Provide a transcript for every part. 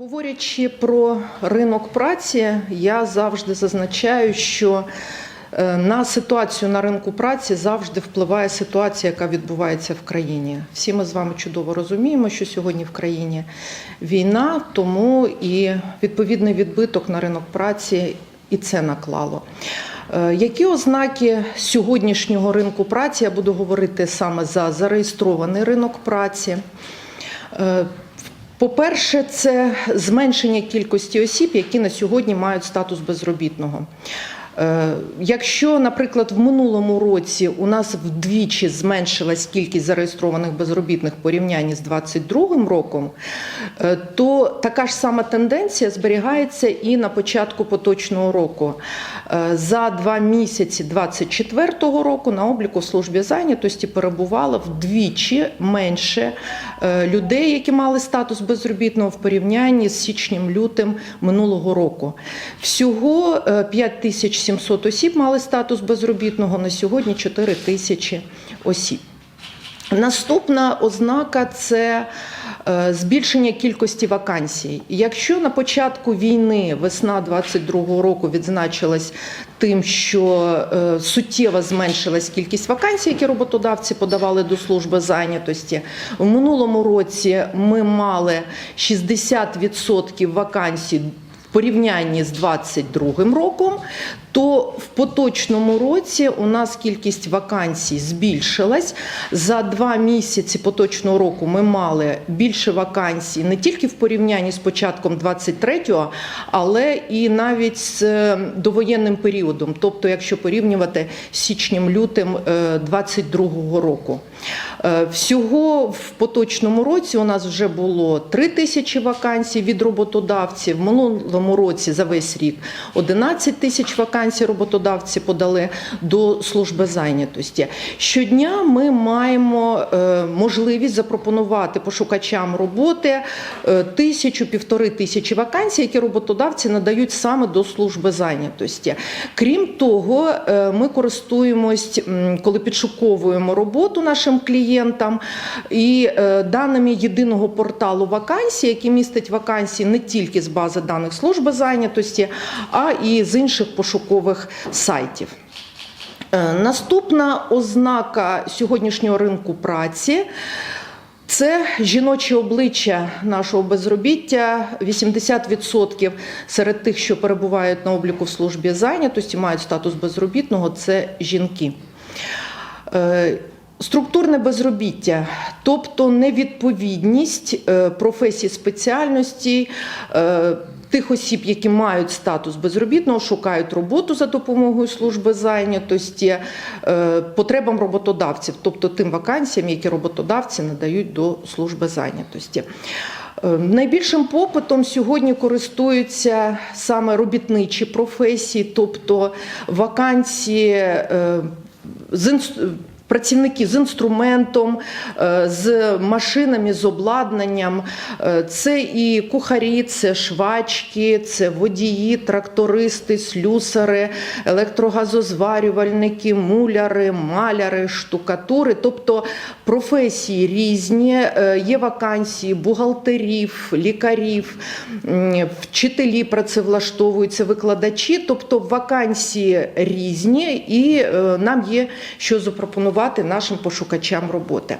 Говорячи про ринок праці, я завжди зазначаю, що е, на ситуацію на ринку праці завжди впливає ситуація, яка відбувається в країні. Всі ми з вами чудово розуміємо, що сьогодні в країні війна, тому і відповідний відбиток на ринок праці і це наклало. Е, Які ознаки сьогоднішнього ринку праці? Я буду говорити саме за зареєстрований ринок праці. По-перше, це зменшення кількості осіб, які на сьогодні мають статус безробітного. Е, якщо, наприклад, в минулому році у нас вдвічі зменшилась кількість зареєстрованих безробітних в порівнянні з 2022 роком, е, то така ж сама тенденція зберігається і на початку поточного року. Е, за два місяці 2024 року на обліку в службі зайнятості перебувало вдвічі менше людей, які мали статус безробітного в порівнянні з січнем-лютим минулого року. Всього 5700 700 осіб мали статус безробітного, на сьогодні 4 тисячі осіб. Наступна ознака це е, збільшення кількості вакансій. Якщо на початку війни весна 2022 року відзначилась тим, що е, суттєво зменшилась кількість вакансій, які роботодавці подавали до служби зайнятості, в минулому році ми мали 60% вакансій. В порівнянні з 22 роком, то в поточному році у нас кількість вакансій збільшилась. За два місяці поточного року ми мали більше вакансій не тільки в порівнянні з початком 23-го, але і навіть з е, довоєнним періодом, тобто, якщо порівнювати з січнем-лютим 22-го року. Е, Всього в поточному році у нас вже було 3 тисячі вакансій від роботодавців. В минулому році за весь рік 11 тисяч вакансій роботодавці подали до служби зайнятості. Щодня ми маємо е, можливість запропонувати пошукачам роботи е, тисячу півтори тисячі вакансій, які роботодавці надають саме до служби зайнятості. Крім того, е, ми користуємось, коли підшуковуємо роботу нашим клієнтам і даними єдиного порталу вакансій, який містить вакансії не тільки з бази даних служби зайнятості, а і з інших пошукових сайтів. Е, Наступна ознака сьогоднішнього ринку праці. Це жіноче обличчя нашого безробіття. 80% серед тих, що перебувають на обліку в службі зайнятості, мають статус безробітного. Це жінки. Е, Структурне безробіття, тобто невідповідність е, професій спеціальності тих осіб, які мають статус безробітного, шукають роботу за допомогою служби зайнятості, е, потребам роботодавців, тобто тим вакансіям, які роботодавці надають до служби зайнятості. Е, Найбільшим попитом сьогодні користуються саме робітничі професії, тобто вакансії е, з Працівники з інструментом, е, з машинами, з обладнанням. Е, Це і кухарі, це швачки, це водії, трактористи, слюсари, електрогазозварювальники, муляри, маляри, штукатури. Тобто професії різні. Е, Є вакансії бухгалтерів, лікарів, вчителі працевлаштовуються, викладачі. Тобто вакансії різні, і нам є що запропонувати нашим пошукачам роботи.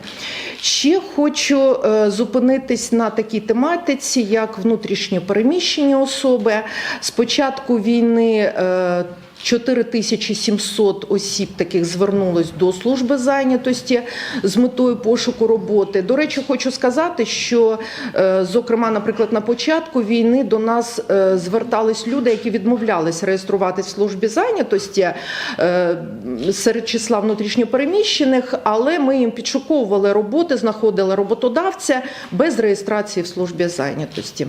Ще хочу е, зупинитись на такій тематиці, як внутрішньо переміщені особи. З початку війни. Е, 4700 осіб таких звернулось до служби зайнятості з метою пошуку роботи. До речі, хочу сказати, що, е, зокрема, наприклад, на початку війни до нас е, звертались люди, які відмовлялись реєструватись в службі зайнятості е, серед числа внутрішньопереміщених, але ми їм підшуковували роботи, знаходили роботодавця без реєстрації в службі зайнятості.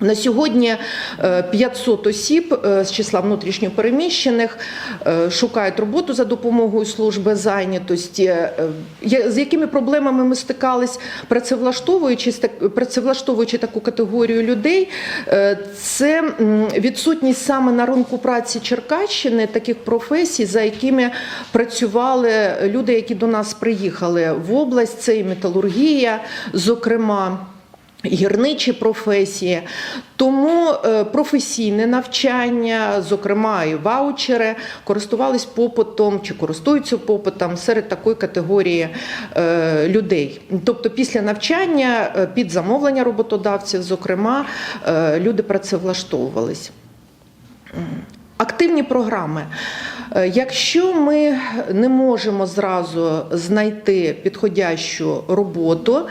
На сьогодні е, 500 осіб е, з числа внутрішньопереміщених е, шукають роботу за допомогою служби зайнятості. Е, З якими проблемами ми стикались, працевлаштовуючи працевлаштовуючи таку категорію людей, Е, це відсутність саме на ринку праці Черкащини таких професій, за якими працювали люди, які до нас приїхали в область. Це і металургія, зокрема. Гірничі професії, тому е, професійне навчання, зокрема і ваучери, користувались попитом чи користуються попитом серед такої категорії е, людей. Тобто, після навчання е, під замовлення роботодавців, зокрема, люди працевлаштовувались. Активні програми. Е, Якщо ми не можемо зразу знайти підходящу роботу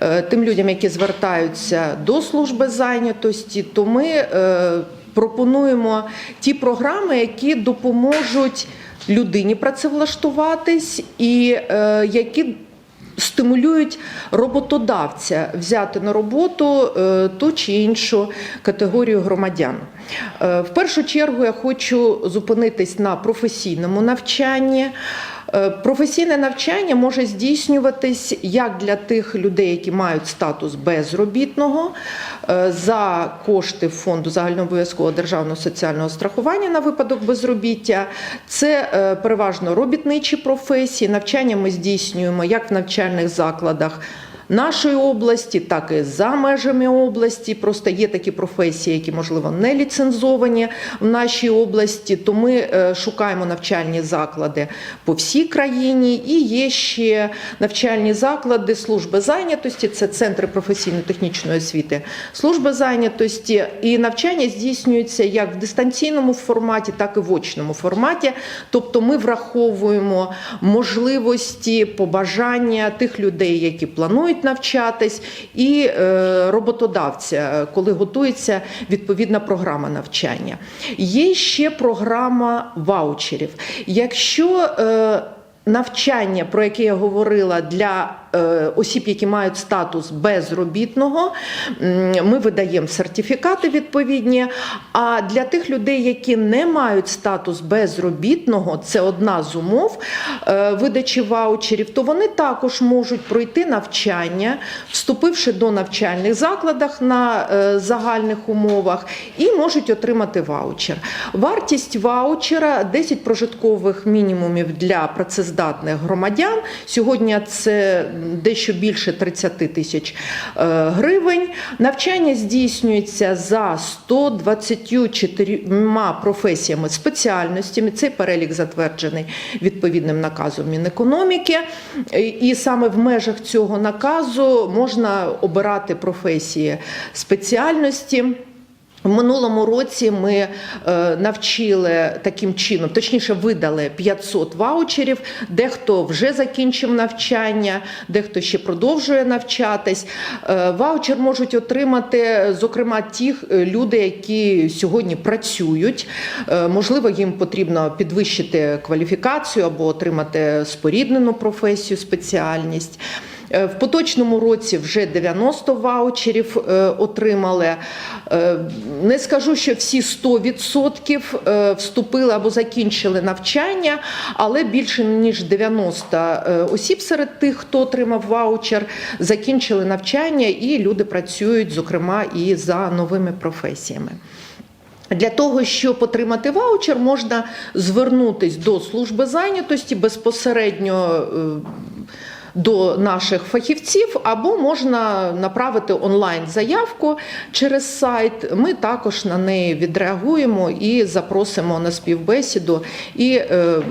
е, тим людям, які звертаються до служби зайнятості, то ми е, пропонуємо ті програми, які допоможуть людині працевлаштуватись і які стимулюють роботодавця взяти на роботу е, ту чи іншу категорію громадян. Е, В першу чергу я хочу зупинитись на професійному навчанні. Е, Професійне навчання може здійснюватись як для тих людей, які мають статус безробітного е, за кошти фонду загальнообов'язкового державного соціального страхування на випадок безробіття. Це е, переважно робітничі професії. Навчання ми здійснюємо як в навчальних закладах. Нашої області, так і за межами області. Просто є такі професії, які можливо не ліцензовані в нашій області. То ми е, шукаємо навчальні заклади по всій країні. І є ще навчальні заклади служби зайнятості, це центри професійно-технічної освіти, служби зайнятості. І навчання здійснюється як в дистанційному форматі, так і в очному форматі. Тобто ми враховуємо можливості, побажання тих людей, які планують навчатись, і е, роботодавця, коли готується відповідна програма навчання. Є ще програма ваучерів. Якщо е, Навчання, про яке я говорила для е, осіб, які мають статус безробітного, ми видаємо сертифікати відповідні. А для тих людей, які не мають статус безробітного, це одна з умов е, видачі ваучерів, то вони також можуть пройти навчання, вступивши до навчальних закладах на е, загальних умовах, і можуть отримати ваучер. Вартість ваучера 10 прожиткових мінімумів для працездатних громадян. Сьогодні це дещо більше 30 тисяч е, гривень. Навчання здійснюється за 124 професіями, спеціальностями. Цей перелік затверджений відповідним наказом Мінекономіки. І саме в межах цього наказу можна обирати професії спеціальності. В минулому році ми е, навчили таким чином, точніше, видали 500 ваучерів. Дехто вже закінчив навчання, дехто ще продовжує навчатись. Е, ваучер можуть отримати, зокрема, ті е, люди, які сьогодні працюють. Можливо, їм потрібно підвищити кваліфікацію або отримати споріднену професію, спеціальність. Е, В поточному році вже 90 ваучерів е, отримали. Е, Не скажу, що всі 100% е, вступили або закінчили навчання, але більше ніж 90 е, осіб серед тих, хто отримав ваучер, закінчили навчання, і люди працюють, зокрема, і за новими професіями. Для того, щоб отримати ваучер, можна звернутись до служби зайнятості безпосередньо. До наших фахівців або можна направити онлайн заявку через сайт. Ми також на неї відреагуємо і запросимо на співбесіду і е,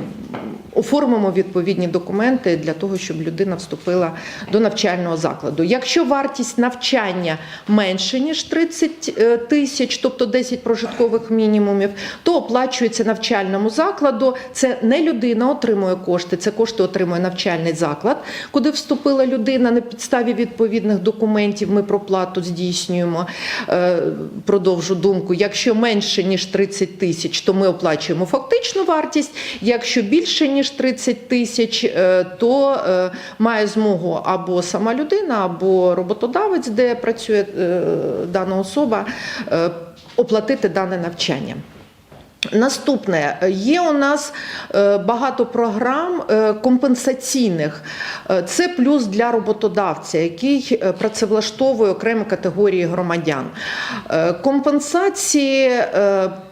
оформимо відповідні документи для того, щоб людина вступила до навчального закладу. Якщо вартість навчання менше ніж 30 е, тисяч, тобто 10 прожиткових мінімумів, то оплачується навчальному закладу. Це не людина отримує кошти, це кошти отримує навчальний заклад, куди вступила людина на підставі відповідних документів. Ми проплату здійснюємо. Е, Продовжу думку. Якщо менше ніж 30 тисяч, то ми оплачуємо фактичну вартість. Якщо більше ніж 30 тисяч, е, то е, має змогу або сама людина, або роботодавець, де працює е, дана особа, оплатити дане навчання. Наступне є у нас е, багато програм е, компенсаційних. Е, Це плюс для роботодавця, який працевлаштовує окремі категорії громадян. Компенсації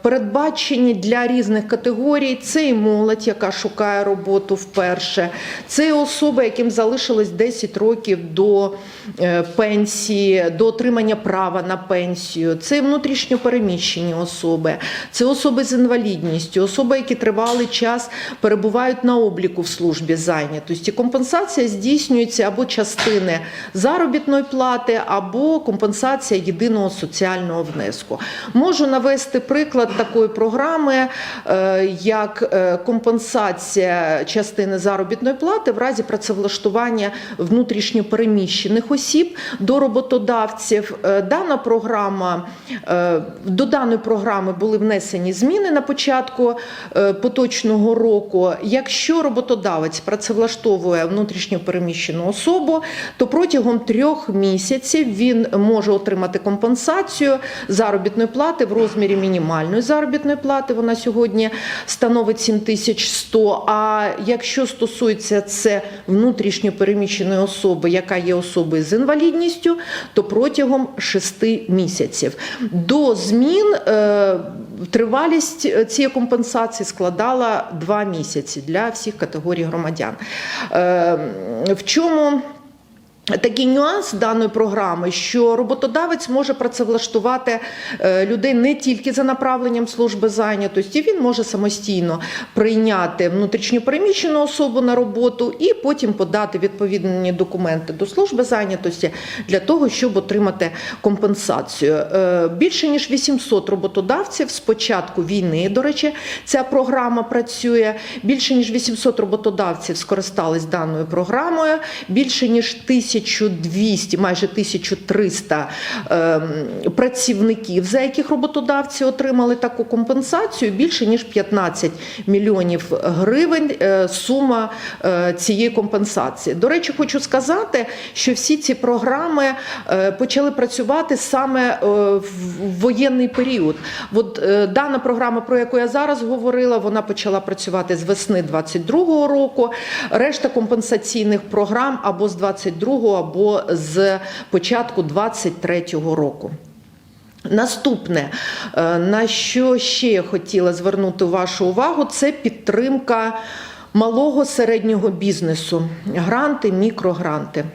передбачені для різних категорій. Це і молодь, яка шукає роботу вперше, це і особи, яким залишилось 10 років до пенсії, до отримання права на пенсію. Це і внутрішньо переміщені особи, це особи з інвалідністю, особи, які тривалий час перебувають на обліку в службі зайнятості. Компенсація здійснюється або частини заробітної плати, або компенсація єдиного соціального внеску. Можу навести приклад такої програми, е, як е, компенсація частини заробітної плати в разі працевлаштування внутрішньо переміщених осіб до роботодавців. Е, Дана програма до даної програми були внесені зміни на початку е, поточного року. Якщо роботодавець працевлаштовує внутрішньо переміщену особу, то протягом трьох місяців він може отримати компенсацію заробітної плати в розмірі мінімальної заробітної плати. Вона сьогодні становить 7100. А якщо стосується це внутрішньо переміщеної особи, яка є особою з інвалідністю, то протягом 6 місяців. До змін е, тривалість цієї компенсації складала 2 місяці для всіх категорій громадян. Е, в чому Такий нюанс даної програми, що роботодавець може працевлаштувати е, людей не тільки за направленням служби зайнятості, він може самостійно прийняти внутрішньопереміщену особу на роботу і потім подати відповідні документи до служби зайнятості для того, щоб отримати компенсацію. Е, Більше ніж 800 роботодавців з початку війни, до речі, ця програма працює. Більше ніж 800 роботодавців скористались даною програмою. Більше ніж 1200, майже 1300 ем, працівників, за яких роботодавці отримали таку компенсацію. Більше ніж 15 мільйонів гривень е, сума е, цієї компенсації. До речі, хочу сказати, що всі ці програми е, почали працювати саме в воєнний період. От дана програма, про яку я зараз говорила, вона почала працювати з весни 22-го року. Решта компенсаційних програм або з 22-го, або з початку 23-го року. Наступне, е, на що ще я хотіла звернути вашу увагу, це підтримка малого середнього бізнесу, гранти, мікрогранти.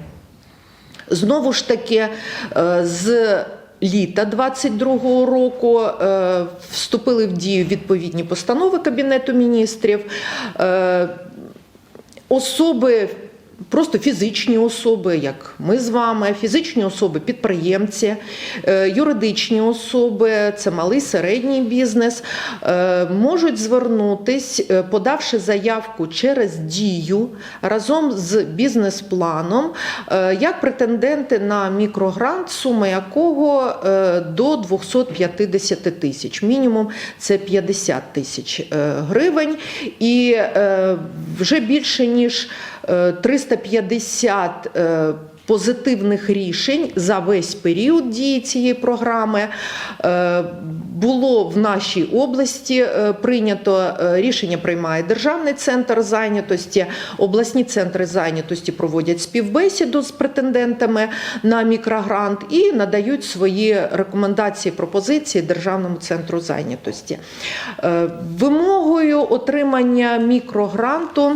Знову ж таки, е, з літа 22-го року е, вступили в дію відповідні постанови Кабінету міністрів. Особи. Просто фізичні особи, як ми з вами, фізичні особи, підприємці, е, юридичні особи, це малий середній бізнес, е, можуть звернутись, е, подавши заявку через дію разом з бізнес-планом, як претенденти на мікрогрант, сума якого до 250 тисяч. Мінімум це 50 тисяч гривень. І вже більше ніж 350 е, позитивних рішень за весь період дії цієї програми е, було в нашій області е, прийнято е, рішення приймає державний центр зайнятості, обласні центри зайнятості проводять співбесіду з претендентами на мікрогрант і надають свої рекомендації, пропозиції державному центру зайнятості. Е, Вимогою отримання мікрогранту.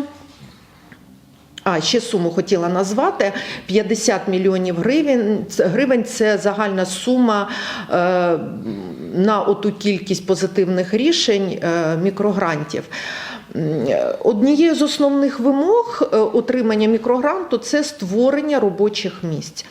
А ще суму хотіла назвати 50 мільйонів гривень. Гривень це загальна сума е, на оту кількість позитивних рішень е, мікрогрантів. Однією з основних вимог е, отримання мікрогранту це створення робочих місць.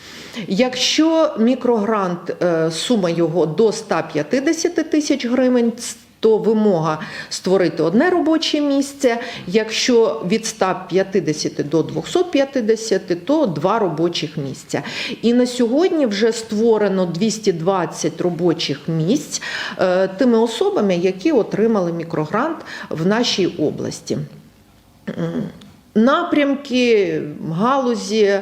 Якщо мікрогрант, сума його до 150 тисяч гривень, то вимога створити одне робоче місце. Якщо від 150 до 250, то два робочих місця. І на сьогодні вже створено 220 робочих місць е, тими особами, які отримали мікрогрант в нашій області. Напрямки, галузі.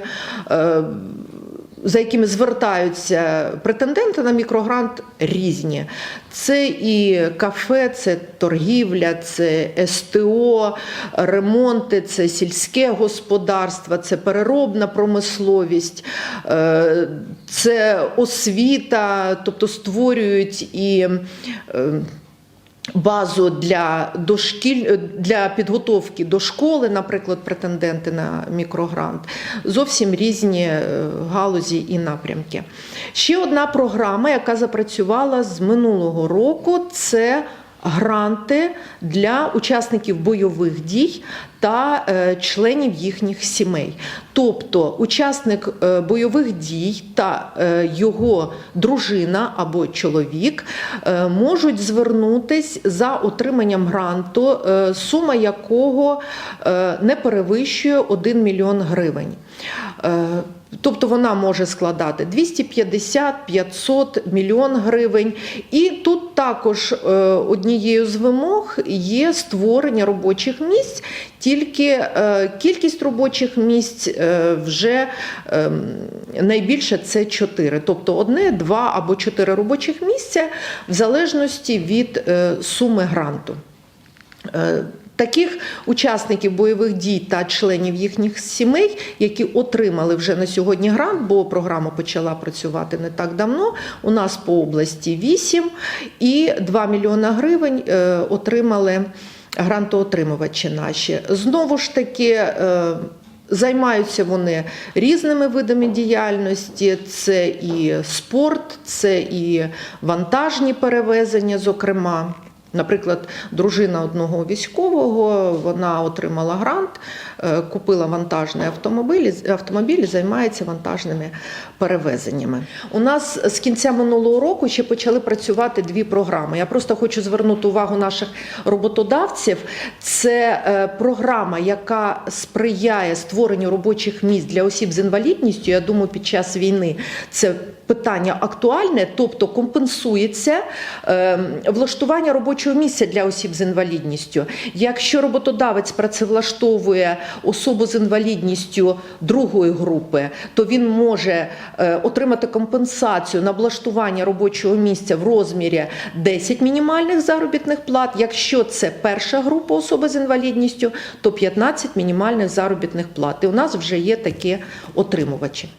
Е, за якими звертаються претенденти на мікрогрант, різні. Це і кафе, це торгівля, це СТО, ремонти, це сільське господарство, це переробна промисловість, е, це освіта, тобто створюють і. Е, Базу для дошкіль для підготовки до школи, наприклад, претенденти на мікрогрант, зовсім різні е, галузі і напрямки. Ще одна програма, яка запрацювала з минулого року, це гранти для учасників бойових дій та е, членів їхніх сімей. Тобто учасник е, бойових дій та е, його дружина або чоловік можуть звернутись за отриманням гранту, сума якого не перевищує 1 мільйон гривень. Тобто вона може складати 250, 500, мільйон гривень. І тут також е, однією з вимог є створення робочих місць, тільки е, кількість робочих місць е, вже е, найбільше це 4. Тобто одне, два або чотири робочих місця в залежності від суми гранту. Таких учасників бойових дій та членів їхніх сімей, які отримали вже на сьогодні грант, бо програма почала працювати не так давно. У нас по області 8 і 2 мільйона гривень е, отримали грантоотримувачі наші. Знову ж таки. е, Займаються вони різними видами діяльності: це і спорт, це і вантажні перевезення, зокрема. Наприклад, дружина одного військового вона отримала грант, е, купила вантажний автомобіль, автомобіль займається вантажними перевезеннями. У нас з кінця минулого року ще почали працювати дві програми. Я просто хочу звернути увагу наших роботодавців. Це е, програма, яка сприяє створенню робочих місць для осіб з інвалідністю. Я думаю, під час війни це питання актуальне, тобто компенсується е, влаштування робочого місця для осіб з інвалідністю. Якщо роботодавець працевлаштовує особу з інвалідністю другої групи, то він може е, отримати компенсацію на влаштування робочого місця в розмірі 10 мінімальних заробітних плат. Якщо це перша група особи з інвалідністю, то 15 мінімальних заробітних плат. І у нас вже є такі отримувачі.